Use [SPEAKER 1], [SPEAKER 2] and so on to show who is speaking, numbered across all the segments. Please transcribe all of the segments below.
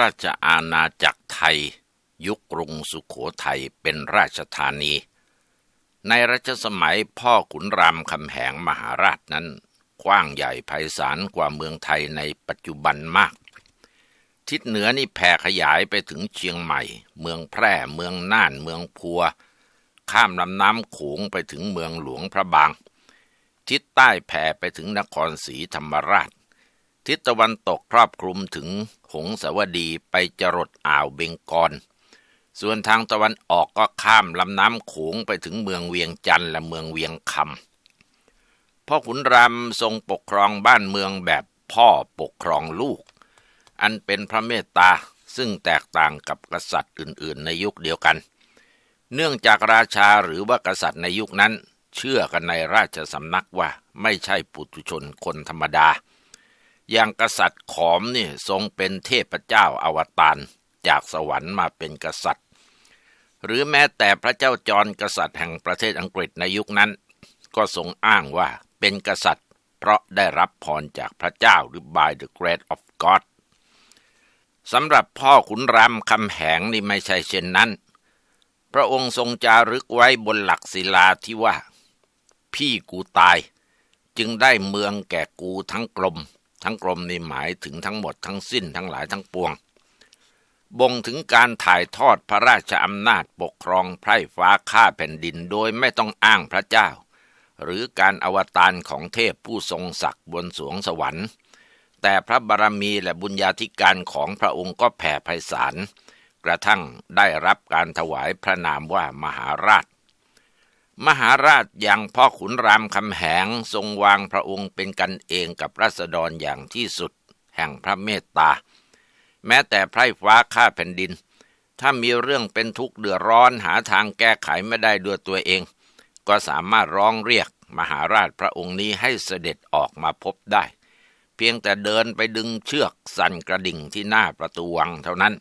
[SPEAKER 1] ราชอาณาจักรไทย ยุคกรุงสุขโขทัยเป็นราชธานี ในรัชสมัยพ่อขุนรามคำแหงมหาราชนั้นกว้างใหญ่ไพศาลกว่าเมืองไทยในปัจจุบันมาก ทิศเหนือนี่แผ่ขยายไปถึงเชียงใหม่ เมืองแพร่เมืองน่านเมืองพัว ข้ามลำน้ำโขงไปถึงเมืองหลวงพระบาง ทิศใต้แผ่ไปถึงนครศรีธรรมราช ทิศตะวันตกครอบคลุมถึงหงสาวดีไปจรดอ่าวเบงกอลส่วนทางตะวันออกก็ข้ามลำน้ำโขงไปถึงเมืองเวียงจันทร์และเมืองเวียงคำพ่อขุนรามทรงปกครองบ้านเมืองแบบพ่อปกครองลูก อันเป็นพระเมตตาซึ่งแตกต่างกับกษัตริย์อื่น ๆ ในยุคเดียวกัน เนื่องจากราชาหรือว่ากษัตริย์ในยุคนั้น เชื่อกันในราชสำนักว่าไม่ใช่ปุถุชนคนธรรมดา อย่างกษัตริย์ขอมนี่ทรงเป็นเทพเจ้าอวตารจากสวรรค์มาเป็นกษัตริย์ หรือแม้แต่พระเจ้าจอร์กษัตริย์แห่งประเทศอังกฤษในยุคนั้น ก็ทรงอ้างว่าเป็นกษัตริย์ เพราะได้รับพรจากพระเจ้าหรือ by the grace of God สำหรับพ่อขุนรามคำแหงนี่ไม่ใช่เช่นนั้น พระองค์ทรงจารึกไว้บนหลักศิลาที่ว่า พี่กูตาย จึงได้เมืองแก่กูทั้งกลม ทั้งกรมนี่หมายถึงทั้งหมดทั้งสิ้นทั้งหลายทั้งปวง บ่งถึงการถ่ายทอดพระราชอำนาจปกครองไพร่ฟ้าข้าแผ่นดินโดยไม่ต้องอ้างพระเจ้า หรือการอวตารของเทพผู้ทรงศักดิ์บนสวงสวรรค์ แต่พระบารมีและบุญญาธิการของพระองค์ก็แผ่ไพศาลกระทั่งได้รับการถวายพระนามว่ามหาราช มหาราชอย่างพ่อขุนรามคำแหงทรงวางพระองค์เป็นกันเองกับรัษฎรอย่างที่สุด แห่งพระเมตตา แม้แต่ไพร่ฟ้าข้าแผ่นดิน ถ้ามีเรื่องเป็นทุกข์เดือดร้อนหาทางแก้ไขไม่ได้ด้วยตัวเอง ก็สามารถร้องเรียกมหาราชพระองค์นี้ให้เสด็จออกมาพบได้ เพียงแต่เดินไปดึงเชือกสั่นกระดิ่งที่หน้าประตูวังเท่านั้น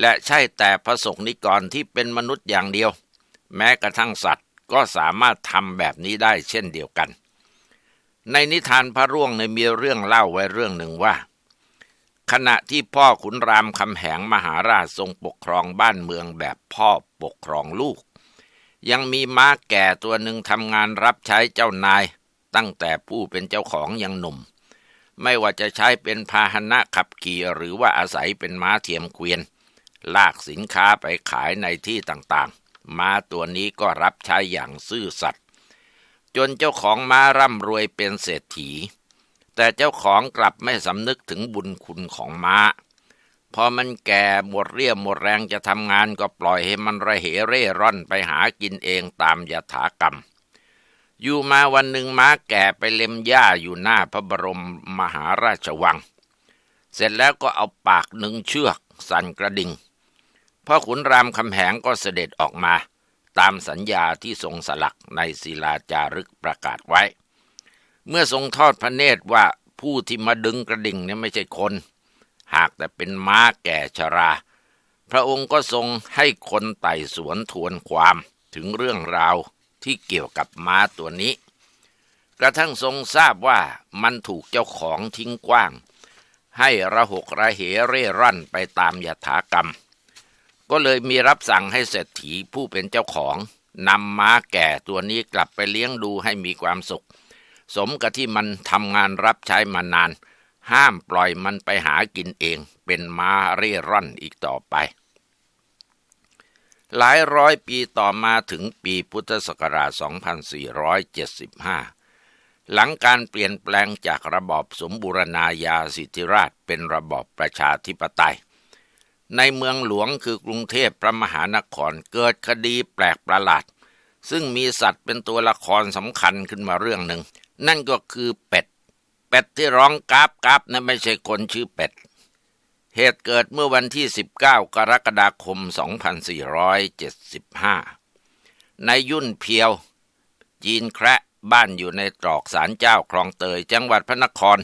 [SPEAKER 1] และใช่แต่พระสงฆ์นิกรที่เป็นมนุษย์อย่างเดียว แม้กระทั่งสัตว์ก็สามารถทำแบบนี้ได้เช่นเดียวกัน ในนิทานพระร่วงในมีเรื่องเล่าไว้เรื่องหนึ่งว่า ขณะที่พ่อขุนรามคำแหงมหาราชทรงปกครองบ้านเมืองแบบพ่อปกครองลูก ยังมีม้าแก่ตัวหนึ่งทำงานรับใช้เจ้านาย ตั้งแต่ผู้เป็นเจ้าของยังหนุ่ม ไม่ว่าจะใช้เป็นพาหนะขับขี่หรือว่าอาศัยเป็นม้าเทียมเกวียน ลากสินค้าไปขายในที่ต่าง ม้าตัวนี้ก็รับใช้อย่างซื่อสัตย์จนเจ้าของม้าร่ำรวยเป็นเศรษฐี แต่เจ้าของกลับไม่สำนึกถึงบุญคุณของม้า พอมันแก่หมดเรี่ยวหมดแรงจะทำงานก็ปล่อยให้มันระเหเร่ร่อนไปหากินเองตามยถากรรม อยู่มาวันหนึ่งม้าแก่ไปเล็มหญ้าอยู่หน้าพระบรมมหาราชวัง เสร็จแล้วก็เอาปากหนึ่งเชือกสั่นกระดิ่ง พ่อขุนรามคำแหงก็เสด็จออกมา ตามสัญญาที่ทรงสลักในศิลาจารึกประกาศไว้ เมื่อทรงทอดพระเนตรว่าผู้ที่มาดึงกระดิ่งนี่ไม่ใช่คน หากแต่เป็นม้าแก่ชรา พระองค์ก็ทรงให้คนไต่สวนทวนความถึงเรื่องราวที่เกี่ยวกับม้าตัวนี้ กระทั่งทรงทราบว่ามันถูกเจ้าของทิ้งกว้าง ให้ระหกระเหเร่ร่อนไปตามยถากรรม ก็เลยมีรับสั่งให้เศรษฐีผู้เป็นเจ้าของนำม้าแก่ตัวนี้กลับไปเลี้ยงดูให้มีความสุข สมกับที่มันทำงานรับใช้มานาน ห้ามปล่อยมันไปหากินเอง เป็นม้าเร่ร่อนอีกต่อไป หลายร้อยปีต่อมาถึงปีพุทธศักราช 2475หลังการเปลี่ยนแปลงจากระบอบสมบูรณาญาสิทธิราชเป็นระบอบประชาธิปไตย ในเมืองหลวงคือกรุงเทพพระมหานครเกิดคดีแปลกประหลาด ซึ่งมีสัตว์เป็นตัวละครสำคัญขึ้นมาเรื่องหนึ่ง นั่นก็คือเป็ด เป็ดที่ร้องกาบกาบนั้นไม่ใช่คนชื่อเป็ด เหตุเกิดเมื่อวันที่ 19 กรกฎาคม 2475 ในยุ่นเพียว จีนแคระบ้านอยู่ในตรอกสารเจ้าคลองเตยจังหวัดพระนคร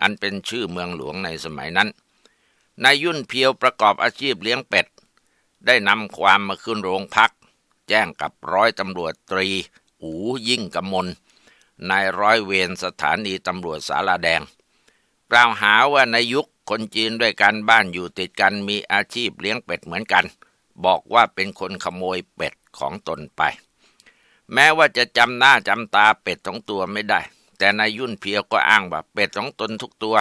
[SPEAKER 1] อันเป็นชื่อเมืองหลวงในสมัยนั้น นายยุ่นเพียวประกอบอาชีพเลี้ยงเป็ด ได้นำความมาขึ้นโรงพัก แจ้งกับร้อยตำรวจตรี อูยิ่งกมลนายร้อยเวรสถานีตำรวจสาราแดง กล่าวหาว่านายยุคคนจีนด้วยกันบ้านอยู่ติดกันมีอาชีพเลี้ยงเป็ดเหมือนกัน บอกว่าเป็นคนขโมยเป็ดของตนไป แม้ว่าจะจำหน้าจำตาเป็ดสองตัวไม่ได้ แต่นายยุ่นเพียวก็อ้างว่าเป็ดของตนทุกตัว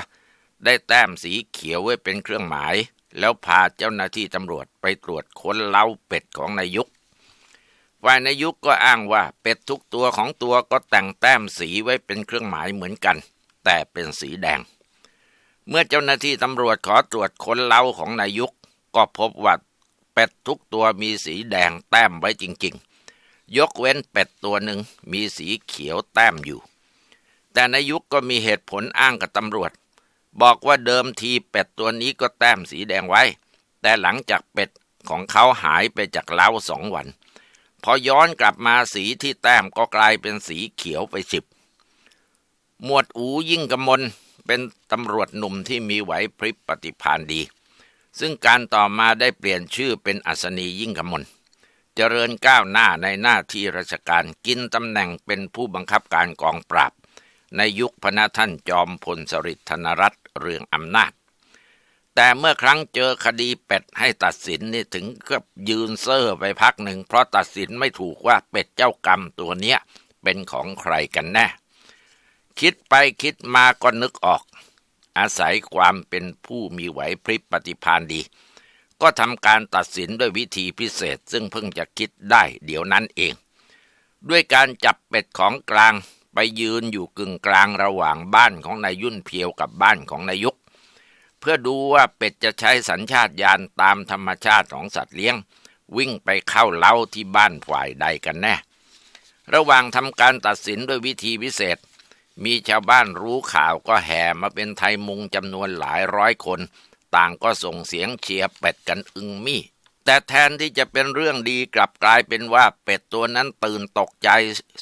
[SPEAKER 1] ได้แต้มสีเขียวไว้เป็นเครื่องหมาย แล้วพาเจ้าหน้าที่ตำรวจไปตรวจค้นเล้าเป็ดของนายยุกฝ่ายนายยุกก็อ้างว่าเป็ดทุกตัวของตัวก็แต่งแต้มสีไว้เป็นเครื่องหมายเหมือนกัน แต่เป็นสีแดง เมื่อเจ้าหน้าที่ตำรวจขอตรวจค้นเล้าของนายยุกก็พบว่าเป็ดทุกตัวมีสีแดงแต้มไว้จริง ๆ ยกเว้นเป็ดตัวหนึ่งมีสีเขียวแต้มอยู่ แต่นายยุกก็มีเหตุผลอ้างกับตำรวจ บอกว่าเดิมทีเป็ดตัวนี้ก็แต้มสีแดงไว้ แต่หลังจากเป็ดของเขาหายไปจากเล้าสองวัน พอย้อนกลับมาสีที่แต้มก็กลายเป็นสีเขียวไปสิบ หมวดอูยิ่งกำมลเป็นตำรวจหนุ่มที่มีไหวพริบปฏิภาณดี ซึ่งการต่อมาได้เปลี่ยนชื่อเป็นอัศนียิ่งกำมลเจริญก้าวหน้าในหน้าที่ราชการกินตำแหน่งเป็นผู้บังคับการกองปราบ ในยุคพระท่านจอมพลสฤษดิ์ธนรัตน์ เรื่องอำนาจ แต่เมื่อครั้งเจอคดีเป็ดให้ตัดสินนี่ถึงกับยืนเซ่อไปพักหนึ่ง เพราะตัดสินไม่ถูกว่าเป็ดเจ้ากรรมตัวเนี้ยเป็นของใครกันแน่ คิดไปคิดมาก็นึกออก อาศัยความเป็นผู้มีไหวพริบปฏิภาณดี ก็ทำการตัดสินด้วยวิธีพิเศษซึ่งเพิ่งจะคิดได้เดี๋ยวนั้นเอง ด้วยการจับเป็ดของกลาง ไปยืนอยู่กึ่งกลางระหว่างบ้านของนายยุ่นเพียวกับบ้านของนายยุก เพื่อดูว่าเป็ดจะใช้สัญชาตญาณตามธรรมชาติของสัตว์เลี้ยง วิ่งไปเข้าเล้าที่บ้านฝ่ายใดกันแน่ ระหว่างทำการตัดสินด้วยวิธีพิเศษ มีชาวบ้านรู้ข่าวก็แห่มาเป็นไทยมุงจำนวนหลายร้อยคน ต่างก็ส่งเสียงเชียร์เป็ดกันอึงมี่ แต่แทนที่จะเป็นเรื่องดีกลับกลายเป็นว่าเป็ดตัวนั้นตื่นตกใจ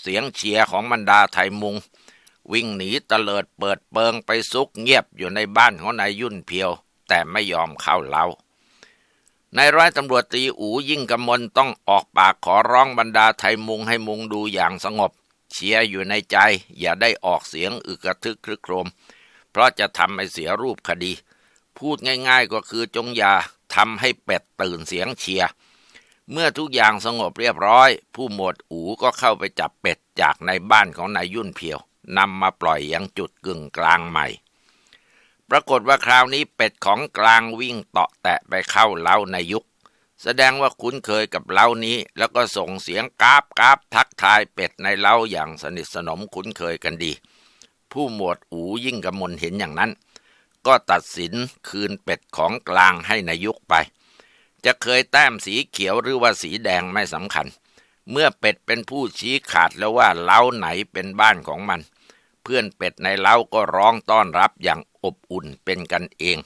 [SPEAKER 1] เสียงเชียร์ของบรรดาไทยมุง วิ่งหนีตะเลิดเปิดเปิงไปซุกเงียบอยู่ในบ้านของนายยุ่นเพียว แต่ไม่ยอมเข้าเล้านายร้อยตำรวจตีอูยิ่งกำมลต้องออกปากขอร้องบรรดาไทยมุงให้มุงดูอย่างสงบ เชียร์อยู่ในใจ อย่าได้ออกเสียงอึกระทึกครึกโครม เพราะจะทำให้เสียรูปคดี พูดง่ายๆก็คือจงอย่า ทำให้เป็ดตื่นเสียงเชียร์เมื่อทุกอย่างสงบเรียบร้อย ผู้หมวดอูก็เข้าไปจับเป็ดจากในบ้านของนายยุ่นเพียวนำมาปล่อยยังจุดกึ่งกลางใหม่ ปรากฏว่าคราวนี้เป็ดของกลางวิ่งเตาะแตะไปเข้าเล้าในยุคแสดงว่าคุ้นเคยกับเล้านี้ แล้วก็ส่งเสียงกราบกราบทักทายเป็ดในเล้าอย่างสนิทสนมคุ้นเคยกันดี ผู้หมวดอูยิ่งกำมลเห็นอย่างนั้น ก็ตัดสินคืนเป็ดของกลางให้นายยุคไป จะเคยแต้มสีเขียวหรือว่าสีแดงไม่สำคัญ เมื่อเป็ดเป็นผู้ชี้ขาดแล้วว่าเล้าไหนเป็นบ้านของมัน เพื่อนเป็ดในเล้าก็ร้องต้อนรับอย่างอบอุ่นเป็นกันเอง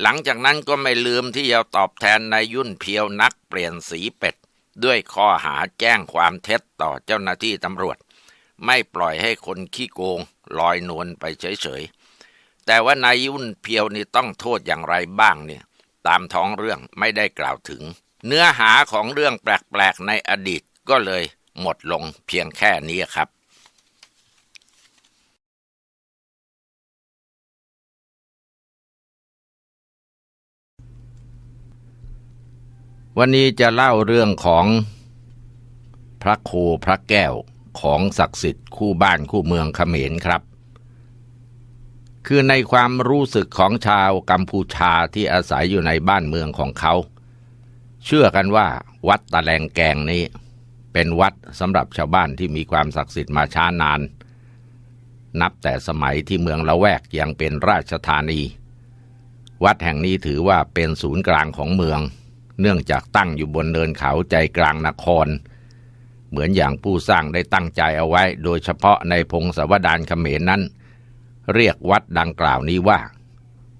[SPEAKER 1] หลังจากนั้นก็ไม่ลืมที่จะตอบแทนนายยุ่นเพียวนักเปลี่ยนสีเป็ด ด้วยข้อหาแจ้งความเท็จต่อเจ้าหน้าที่ตำรวจ ไม่ปล่อยให้คนขี้โกงลอยนวลไปเฉยๆ แต่ว่านายยุ่นเพียวนี่ต้องโทษอย่างไรบ้างเนี่ย ตามท้องเรื่องไม่ได้กล่าวถึง เนื้อหาของเรื่องแปลกๆในอดีตก็เลยหมดลงเพียงแค่นี้ครับวันนี้จะเล่าเรื่องของพระโคพระแก้วของศักดิ์สิทธิ์คู่บ้านคู่เมืองเขมรครับ คือในความรู้สึกของชาวกัมพูชาที่อาศัยอยู่ในบ้านเมืองของเขา เชื่อกันว่า วัดตะแลงแกงนี้ เป็นวัดสำหรับชาวบ้านที่มีความศักดิ์สิทธิ์มาช้านาน นับแต่สมัยที่เมืองละแวกยังเป็นราชธานี วัดแห่งนี้ถือว่าเป็นศูนย์กลางของเมือง เนื่องจากตั้งอยู่บนเนินเขาใจกลางนคร เหมือนอย่างผู้สร้างได้ตั้งใจเอาไว้ โดยเฉพาะในพงศาวดารเขมรนั้น เรียกวัดดังกล่าวนี้ว่า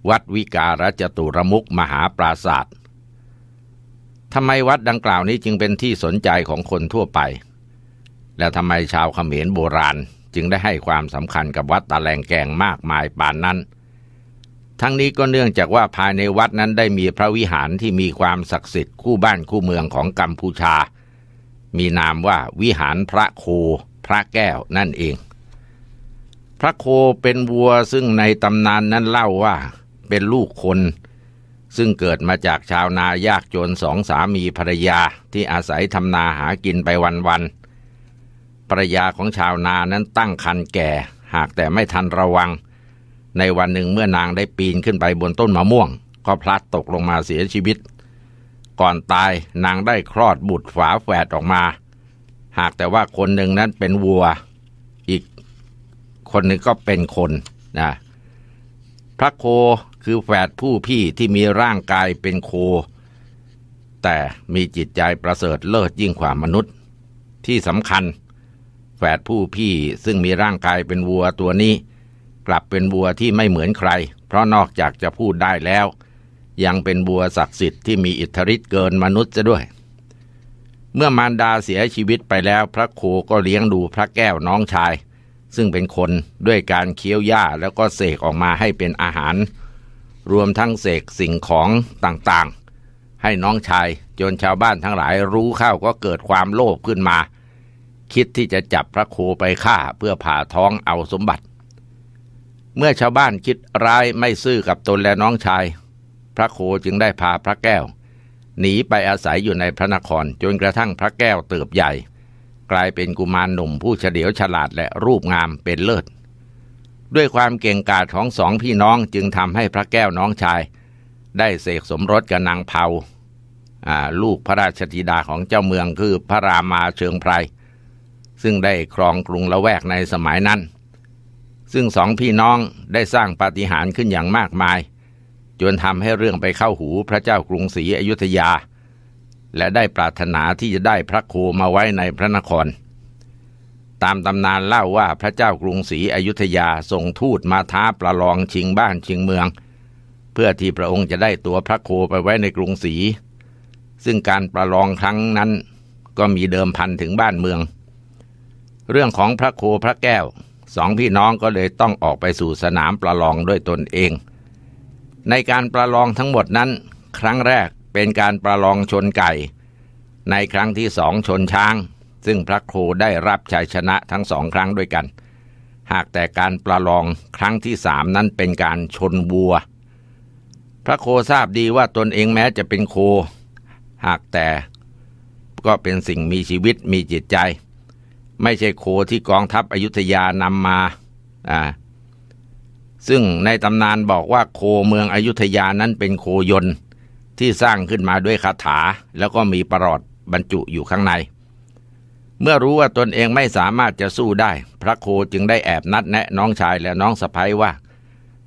[SPEAKER 1] วัดวิการจตุรมุกมหาปราศาสตร์ทำไมวัดดังกล่าวนี้จึงเป็นที่สนใจของคนทั่วไป และทำไมชาวเขมรโบราณจึงได้ให้ความสำคัญกับวัดตะแลงแกงมากมายปานนั้น ทั้งนี้ก็เนื่องจากว่าภายในวัดนั้นได้มีพระวิหารที่มีความศักดิ์สิทธิ์คู่บ้านคู่เมืองของกัมพูชา มีนามว่าวิหารพระโคพระแก้วนั่นเอง พระโคเป็นวัวซึ่งในตำนานนั้นเล่าว่าเป็นลูกคน ซึ่งเกิดมาจากชาวนายากจนสองสามีภรรยาที่อาศัยทำนาหากินไปวันๆภรรยาของชาวนานั้นตั้งคันแก่ หากแต่ไม่ทันระวัง ในวันหนึ่งเมื่อนางได้ปีนขึ้นไปบนต้นมะม่วง ก็พลัดตกลงมาเสียชีวิต ก่อนตายนางได้คลอดบุตรฝาแฝดออกมา หากแต่ว่าคนหนึ่งนั้นเป็นวัว คนหนึ่งก็เป็นคนนะพระโคคือแฝดผู้พี่ที่มีร่างกายเป็นโค แต่มีจิตใจประเสริฐเลิศยิ่งกว่ามนุษย์ ที่สำคัญ แฝดผู้พี่ซึ่งมีร่างกายเป็นวัวตัวนี้ กลับเป็นวัวที่ไม่เหมือนใคร เพราะนอกจากจะพูดได้แล้ว ยังเป็นบัวศักดิ์สิทธิ์ที่มีอิทธิฤทธิ์เกินมนุษย์จะด้วย เมื่อมารดาเสียชีวิตไปแล้วพระโคก็เลี้ยงดูพระแก้วน้องชาย ซึ่งเป็นคนด้วยการเคี้ยวหญ้าแล้วก็เสกออกมาให้เป็นอาหาร รวมทั้งเสกสิ่งของต่างๆ ให้น้องชายจนชาวบ้านทั้งหลายรู้เข้าก็เกิดความโลภขึ้นมา คิดที่จะจับพระโคไปฆ่าเพื่อผ่าท้องเอาสมบัติ เมื่อชาวบ้านคิดร้ายไม่ซื่อกับตนและน้องชาย พระโคจึงได้พาพระแก้ว หนีไปอาศัยอยู่ในพระนครจนกระทั่งพระแก้วเติบใหญ่ กลายเป็นกุมารหนุ่มผู้เฉลียวฉลาดและรูปงามเป็นเลิศ ด้วยความเก่งกาจของสองพี่น้องจึงทำให้พระแก้วน้องชาย ได้เสกสมรสกับนางเผาลูกพระราชธิดาของเจ้าเมืองคือพระรามาเชิงไพรซึ่งได้ครองกรุงละแวกในสมัยนั้น ซึ่งสองพี่น้องได้สร้างปาฏิหาริย์ขึ้นอย่างมากมาย จนทำให้เรื่องไปเข้าหูพระเจ้ากรุงศรีอยุธยา และได้ปรารถนาที่จะได้พระโคมาไว้ในพระนคร ตามตำนานเล่าว่าพระเจ้ากรุงศรีอยุธยาส่งทูตมาท้าประลองชิงบ้านชิงเมือง เพื่อที่พระองค์จะได้ตัวพระโคไปไว้ในกรุงศรีซึ่งการประลองครั้งนั้นก็มีเดิมพันถึงบ้านเมือง เรื่องของพระโคพระแก้วสองพี่น้องก็เลยต้องออกไปสู่สนามประลองด้วยตนเอง ในการประลองทั้งหมดนั้น ครั้งแรก เป็นการประลองชนไก่ ในครั้งที่สองชนช้าง ซึ่งพระโคได้รับชัยชนะทั้งสองครั้งด้วยกัน หากแต่การประลองครั้งที่สามนั้นเป็นการชนวัว พระโคทราบดีว่าตนเองแม้จะเป็นโค หากแต่ก็เป็นสิ่งมีชีวิตมีจิตใจ ไม่ใช่โคที่กองทัพอยุธยานำมาอ่าซึ่งในตำนานบอกว่าโคเมืองอยุธยานั้นเป็นโคยนต์ ที่สร้างขึ้นมาด้วยคาถา แล้วก็มีประหลอดบรรจุอยู่ข้างใน เมื่อรู้ว่าตนเองไม่สามารถจะสู้ได้ พระโคจึงได้แอบนัดแนะน้องชายและน้องสะพ้ยว่า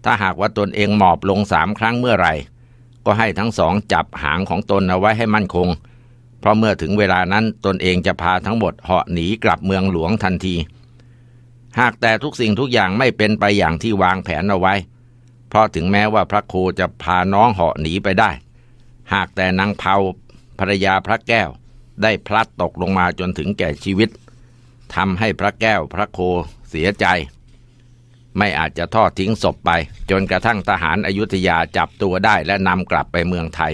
[SPEAKER 1] ถ้าหากว่าตนเองหมอบลงสามครั้งเมื่อไหร่ ก็ให้ทั้งสองจับหางของตนเอาไว้ให้มั่นคง เพราะเมื่อถึงเวลานั้นตนเองจะพาทั้งหมดเหาะหนีกลับเมืองหลวงทันที หากแต่ทุกสิ่งทุกอย่างไม่เป็นไปอย่างที่วางแผนเอาไว้ เพราะถึงแม้ว่าพระโคจะพาน้องเหาะหนีไปได้ หากแต่นางเผาภรรยาพระแก้วได้พลัดตกลงมาจนถึงแก่ชีวิตทำให้พระแก้วพระโคเสียใจ ไม่อาจจะทอดทิ้งศพไป จนกระทั่งทหารอายุทยาจับตัวได้และนำกลับไปเมืองไทย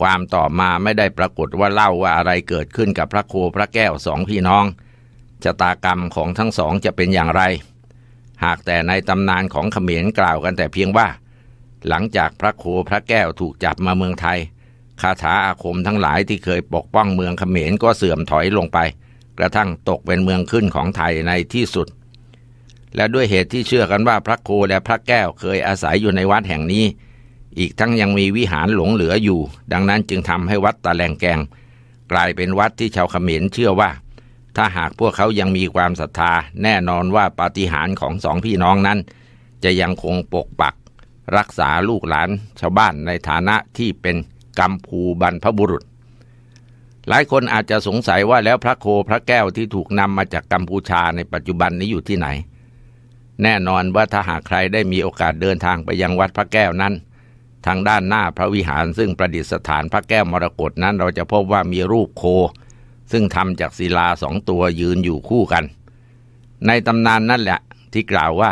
[SPEAKER 1] ความต่อมาไม่ได้ปรากฏว่าเล่าว่าอะไรเกิดขึ้นกับพระโคพระแก้วสองพี่น้องชะตากรรมของทั้งสองจะเป็นอย่างไร หากแต่ในตำนานของเขมรกล่าวกันแต่เพียงว่า หลังจากพระโคพระแก้วถูกจับมาเมืองไทย คาถาอาคมทั้งหลายที่เคยปกป้องเมืองเขมรก็เสื่อมถอยลงไป กระทั่งตกเป็นเมืองขึ้นของไทยในที่สุด และด้วยเหตุที่เชื่อกันว่าพระโคและพระแก้วเคยอาศัยอยู่ในวัดแห่งนี้ อีกทั้งยังมีวิหารหลงเหลืออยู่ ดังนั้นจึงทำให้วัดตะแลงแกง กลายเป็นวัดที่ชาวเขมรเชื่อว่า ถ้าหากพวกเขายังมีความศรัทธา แน่นอนว่าปาฏิหาริย์ของสองพี่น้องนั้น จะยังคงปกปัก รักษาลูกหลานชาวบ้านในฐานะที่เป็นกัมพูบรรพบุรุษ หลายคนอาจจะสงสัยว่าแล้วพระโคพระแก้วที่ถูกนำมาจากกัมพูชาในปัจจุบันนี้อยู่ที่ไหน แน่นอนว่าถ้าหากใครได้มีโอกาสเดินทางไปยังวัดพระแก้วนั้น ทางด้านหน้าพระวิหารซึ่งประดิษฐานพระแก้วมรกตนั้น เราจะพบว่ามีรูปโค ซึ่งทำจากศิลาสองตัวยืนอยู่คู่กัน ในตำนานนั่นแหละที่กล่าวว่า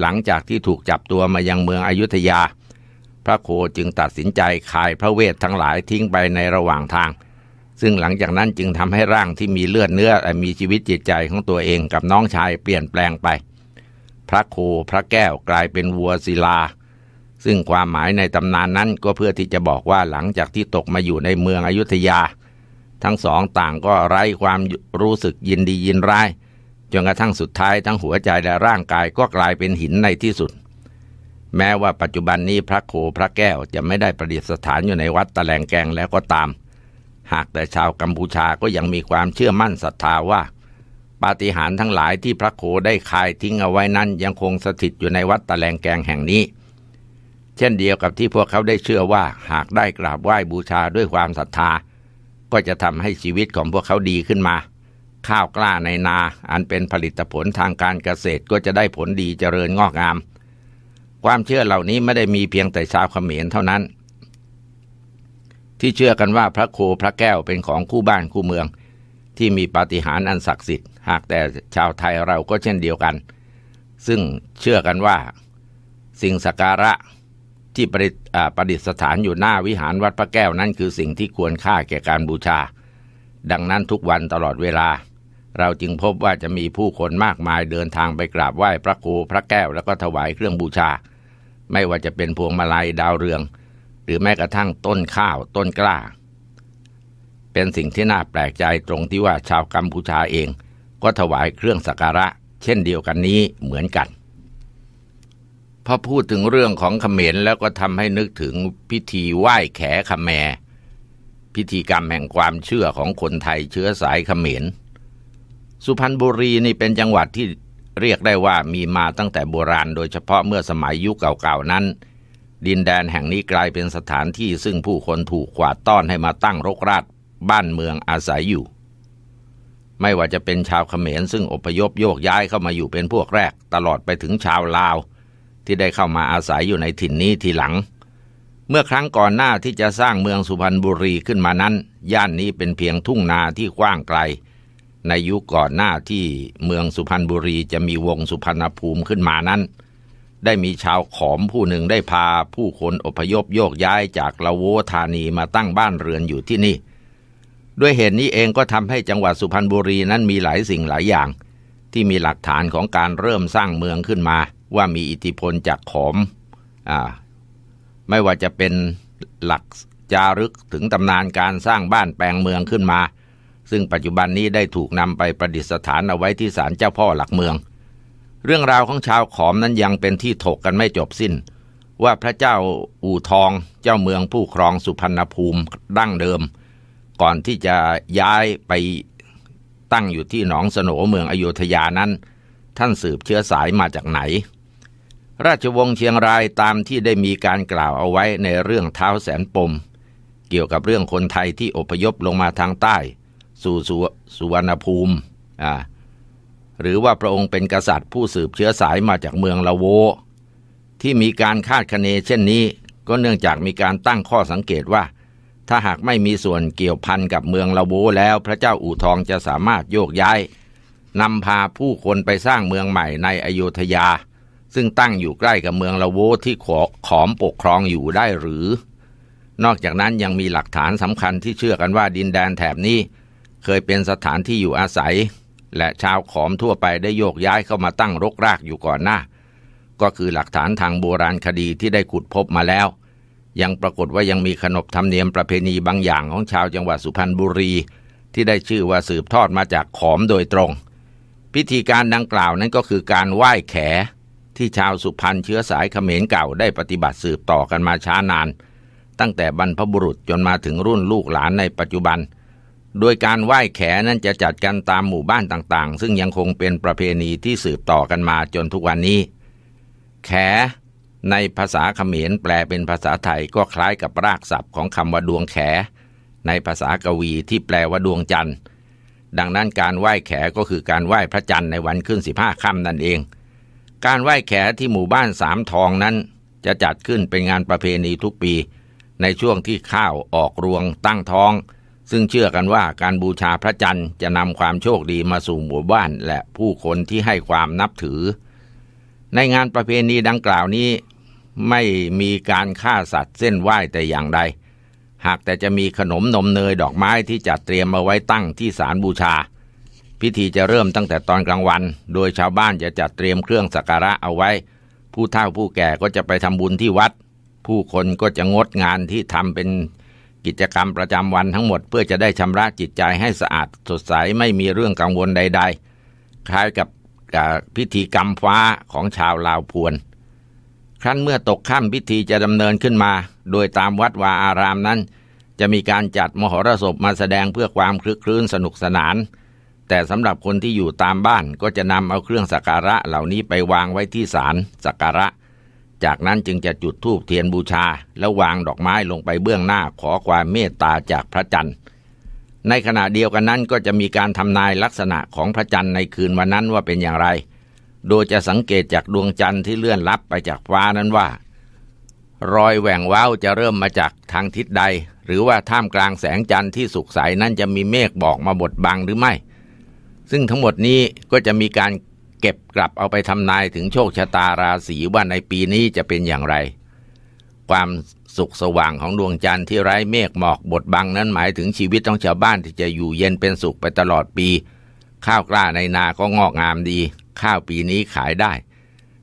[SPEAKER 1] หลังจากที่ถูกจับตัวมายังเมืองอยุธยา พระโคจึงตัดสินใจขายพระเวททั้งหลายทิ้งไปในระหว่างทาง ซึ่งหลังจากนั้นจึงทำให้ร่างที่มีเลือดเนื้อและมีชีวิตจิตใจของตัวเองกับน้องชายเปลี่ยนแปลงไป พระโคพระแก้วกลายเป็นวัวศิลา ซึ่งความหมายในตำนานนั้นก็เพื่อที่จะบอกว่าหลังจากที่ตกมาอยู่ในเมืองอยุธยา ทั้งสองต่างก็ไร้ความรู้สึกยินดียินร้าย จนกระทั่งสุดท้ายทั้งหัวใจและร่างกายก็กลายเป็นหินในที่สุด แม้ว่าปัจจุบันนี้พระโคพระแก้วจะไม่ได้ประดิษฐานอยู่ในวัดตะแลงแกงแล้วก็ตาม หากแต่ชาวกัมพูชาก็ยังมีความเชื่อมั่นศรัทธาว่าปาฏิหาริย์ทั้งหลายที่พระโคได้คายทิ้งเอาไว้นั้นยังคงสถิตอยู่ในวัดตะแลงแกงแห่งนี้ เช่นเดียวกับที่พวกเขาได้เชื่อว่าหากได้กราบไหว้บูชาด้วยความศรัทธา ก็จะทำให้ชีวิตของพวกเขาดีขึ้นมา ข้าวกล้าในนา อันเป็นผลิตผลทางการเกษตรก็จะได้ผลดีเจริญงอกงาม ความเชื่อเหล่านี้ไม่ได้มีเพียงแต่ชาวเขมรเท่านั้น ที่เชื่อกันว่าพระโคพระแก้วเป็นของคู่บ้านคู่เมือง ที่มีปาฏิหาริย์อันศักดิ์สิทธิ์หากแต่ชาวไทยเราก็เช่นเดียวกัน ซึ่งเชื่อกันว่า สิ่งสักการะที่ประดิษอ่าประดิษฐานอยู่หน้าวิหารวัดพระแก้วนั้นคือสิ่งที่ควรค่าแก่การบูชา ดังนั้นทุกวันตลอดเวลา เราจึงพบว่าจะมีผู้คนมากมายเดินทางไปกราบไหว้พระโคพระแก้วแล้วก็ถวายเครื่องบูชา ไม่ว่าจะเป็นพวงมาลัยดาวเรือง หรือแม้กระทั่งต้นข้าวต้นกล้า เป็นสิ่งที่น่าแปลกใจตรงที่ว่าชาวกัมพูชาเอง ก็ถวายเครื่องสักการะ เช่นเดียวกันนี้เหมือนกันพอพูดถึงเรื่องของเขมรแล้วก็ทำให้นึกถึงพิธีไหว้แขขแม พิธีกรรมแห่งความเชื่อของคนไทยเชื้อสายเขมร สุพรรณบุรีนี่เป็นจังหวัดที่เรียกได้ว่ามีมาตั้งแต่โบราณ โดยเฉพาะเมื่อสมัยยุคเก่าๆนั้น ดินแดนแห่งนี้กลายเป็นสถานที่ซึ่งผู้คนถูกกวาดต้อนให้มาตั้งรกรากบ้านเมืองอาศัยอยู่ ไม่ว่าจะเป็นชาวเขมรซึ่งอพยพโยกย้ายเข้ามาอยู่เป็นพวกแรก ตลอดไปถึงชาวลาว ที่ได้เข้ามาอาศัยอยู่ในถิ่นนี้ทีหลัง เมื่อครั้งก่อนหน้าที่จะสร้างเมืองสุพรรณบุรีขึ้นมานั้น ย่านนี้เป็นเพียงทุ่งนาที่กว้างไกล ในยุคก่อนหน้าที่เมืองสุพรรณบุรีจะมีวงสุพรรณภูมิขึ้นมานั้น ได้มีชาวขอมผู้หนึ่งได้พาผู้คนอพยพโยกย้ายจากละโวธานีมาตั้งบ้านเรือนอยู่ที่นี่ ด้วยเหตุนี้เองก็ทำให้จังหวัดสุพรรณบุรีนั้นมีหลายสิ่งหลายอย่าง ที่มีหลักฐานของการเริ่มสร้างเมืองขึ้นมา ว่ามีอิทธิพลจากขอมอไม่ว่าจะเป็นหลักจารึกถึงตำนานการสร้างบ้านแปลงเมืองขึ้นมา ซึ่งปัจจุบันนี้ได้ถูกนำไปประดิษฐานเอาไว้ที่ศาลเจ้าพ่อหลักเมือง เรื่องราวของชาวขอมนั้นยังเป็นที่ถกกันไม่จบสิ้น ว่าพระเจ้าอู่ทองเจ้าเมืองผู้ครองสุพรรณภูมิดั้งเดิม ก่อนที่จะย้ายไปตั้งอยู่ที่หนองสนเมืองอโยธยานั้น ท่านสืบเชื้อสายมาจากไหน ราชวงศ์เชียงรายตามที่ได้มีการกล่าวเอาไว้ในเรื่องเท้าแสนปม เกี่ยวกับเรื่องคนไทยที่อพยพลงมาทางใต้ สู่สุสุวรรณภูมิอ่าหรือว่าพระองค์เป็นกษัตริย์ผู้สืบเชื้อสายมาจากเมืองละโว ที่มีการคาดคะเนเช่นนี้ ก็เนื่องจากมีการตั้งข้อสังเกตว่า ถ้าหากไม่มีส่วนเกี่ยวพันกับเมืองละโวแล้วพระเจ้าอู่ทองจะสามารถโยกย้ายนำพาผู้คนไปสร้างเมืองใหม่ในอโยธยา ซึ่งตั้งอยู่ใกล้กับเมืองละโวที่ขอขอมปกครองอยู่ได้หรือ นอกจากนั้นยังมีหลักฐานสำคัญที่เชื่อกันว่าดินแดนแถบนี้ เคยเป็นสถานที่อยู่อาศัย และชาวขอมทั่วไปได้โยกย้ายเข้ามาตั้งรกรากอยู่ก่อนหน้า ก็คือหลักฐานทางโบราณคดีที่ได้ขุดพบมาแล้ว ยังปรากฏว่ายังมีขนบธรรมเนียมประเพณีบางอย่างของชาวจังหวัดสุพรรณบุรี ที่ได้ชื่อว่าสืบทอดมาจากขอมโดยตรง พิธีการดังกล่าวนั้นก็คือการไหว้แข ที่ชาวสุพรรณเชื้อสายเขมรเก่าได้ปฏิบัติสืบต่อกันมาช้านาน ตั้งแต่บรรพบุรุษจนมาถึงรุ่นลูกหลานในปัจจุบัน โดยการไหว้แขนั้นจะจัดกันตามหมู่บ้านต่างๆ ซึ่งยังคงเป็นประเพณีที่สืบต่อกันมาจนทุกวันนี้ แข ในภาษาเขมรแปลเป็นภาษาไทยก็คล้ายกับรากศัพท์ของคำว่าดวงแข ในภาษากวีที่แปลว่าดวงจันทร์ ดังนั้นการไหว้แขก็คือการไหว้พระจันทร์ในวันขึ้นสิบห้าค่ำนั่นเอง การไหว้แขที่หมู่บ้านสามทองนั้น จะจัดขึ้นเป็นงานประเพณีทุกปี ในช่วงที่ข้าวออกรวงตั้งท้อง ซึ่งเชื่อกันว่าการบูชาพระจันทร์จะนำความโชคดีมาสู่หมู่บ้านและผู้คนที่ให้ความนับถือ ในงานประเพณีดังกล่าวนี้ ไม่มีการฆ่าสัตว์เส้นไหว้แต่อย่างใด หากแต่จะมีขนมนมเนยดอกไม้ที่จัดเตรียมมาไว้ตั้งที่ศาลบูชา พิธีจะเริ่มตั้งแต่ตอนกลางวัน โดยชาวบ้านจะจัดเตรียมเครื่องสักการะเอาไว้ ผู้เฒ่าผู้แก่ก็จะไปทำบุญที่วัด ผู้คนก็จะงดงานที่ทำเป็น กิจกรรมประจำวันทั้งหมด เพื่อจะได้ชำระจิตใจให้สะอาดสดใสไม่มีเรื่องกังวลใด ๆ คล้ายกับพิธีกรรมฟ้าของชาวลาวพวน ครั้นเมื่อตกค่ำพิธีจะดำเนินขึ้นมา โดยตามวัดวาอารามนั้น จะมีการจัดมหรสพมาแสดงเพื่อความคลึกคลื้นสนุกสนาน แต่สำหรับคนที่อยู่ตามบ้านก็จะนำเอาเครื่องสักการะเหล่านี้ไปวางไว้ที่ศาลสักการะ จากนั้นจึงจะจุดธูปเทียนบูชา แล้ววางดอกไม้ลงไปเบื้องหน้าขอความเมตตาจากพระจันทร์ ในขณะเดียวกันนั้นก็จะมีการทำนายลักษณะของพระจันทร์ในคืนวันนั้นว่าเป็นอย่างไร โดยจะสังเกตจากดวงจันทร์ที่เลื่อนลับไปจากฟ้านั้นว่า รอยแหว่งว้าวจะเริ่มมาจากทางทิศใด หรือว่าท่ามกลางแสงจันทร์ที่สุกใสนั้นจะมีเมฆบอกมาบดบังหรือไม่ ซึ่งทั้งหมดนี้ก็จะมีการ เก็บกลับเอาไปทำนายถึงโชคชะตาราศีว่าในปีนี้จะเป็นอย่างไร ความสุขสว่างของดวงจันทร์ที่ไร้เมฆหมอกบดบังนั้นหมายถึงชีวิตของชาวบ้านที่จะอยู่เย็นเป็นสุขไปตลอดปี ข้าวกล้าในนาก็งอกงามดี ข้าวปีนี้ขายได้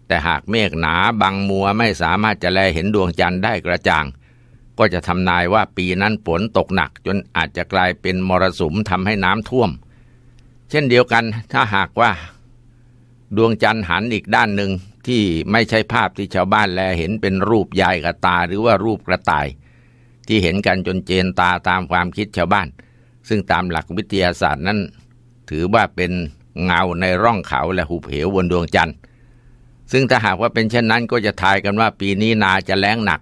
[SPEAKER 1] แต่หากเมฆหนาบังมัวไม่สามารถจะแลเห็นดวงจันทร์ได้กระจ่าง ก็จะทำนายว่าปีนั้นฝนตกหนัก จนอาจจะกลายเป็นมรสุมทำให้น้ำท่วม เช่นเดียวกันถ้าหากว่า ดวงจันทร์หันอีกด้านหนึ่งที่ไม่ใช่ภาพที่ชาวบ้านแลเห็นเป็นรูปยายกระตาหรือว่ารูปกระต่าย ที่เห็นกันจนเจนตาตามความคิดชาวบ้าน ซึ่งตามหลักวิทยาศาสตร์นั้น ถือว่าเป็นเงาในร่องเขาและหุบเหวบนดวงจันทร์ ซึ่งถ้าหากว่าเป็นเช่นนั้นก็จะทายกันว่าปีนี้นาจะแล้งหนัก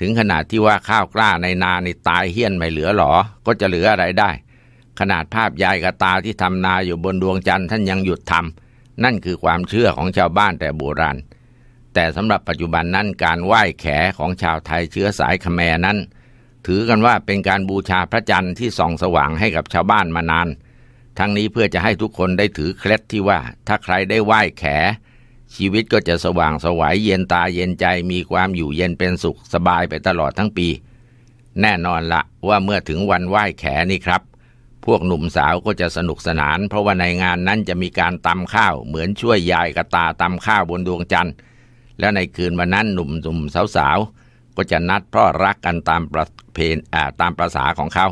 [SPEAKER 1] ถึงขนาดที่ว่าข้าวกล้าในนาในตายเฮี้ยนไม่เหลือหรอ ก็จะเหลืออะไรได้ ขนาดภาพยายกระตาที่ทำนาอยู่บนดวงจันทร์ท่านยังหยุดทำ นั่นคือความเชื่อของชาวบ้านแต่โบราณ แต่สำหรับปัจจุบันนั้นการไหว้แขของชาวไทยเชื้อสายขแมนั้น ถือกันว่าเป็นการบูชาพระจันทร์ที่ส่องสว่างให้กับชาวบ้านมานาน ทั้งนี้เพื่อจะให้ทุกคนได้ถือเคล็ดที่ว่า ถ้าใครได้ไหว้แข ชีวิตก็จะสว่างสวัยเย็นตาเย็นใจมีความอยู่เย็นเป็นสุขสบายไปตลอดทั้งปี แน่นอนละว่าเมื่อถึงวันไหว้แขนี่ครับ พวกหนุ่มสาวก็จะสนุกสนาน เพราะว่าในงานนั้นจะมีการตำข้าว เหมือนช่วยยายกระตาตำข้าวบนดวงจันทร์ และในคืนวันนั้นหนุ่มหนุ่มสาวๆก็จะนัดพ่อรักกันตามประเพณอ่าตามประษาของเขา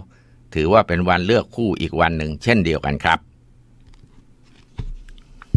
[SPEAKER 1] ถือว่าเป็นวันเลือกคู่อีกวันหนึ่งเช่นเดียวกันครับ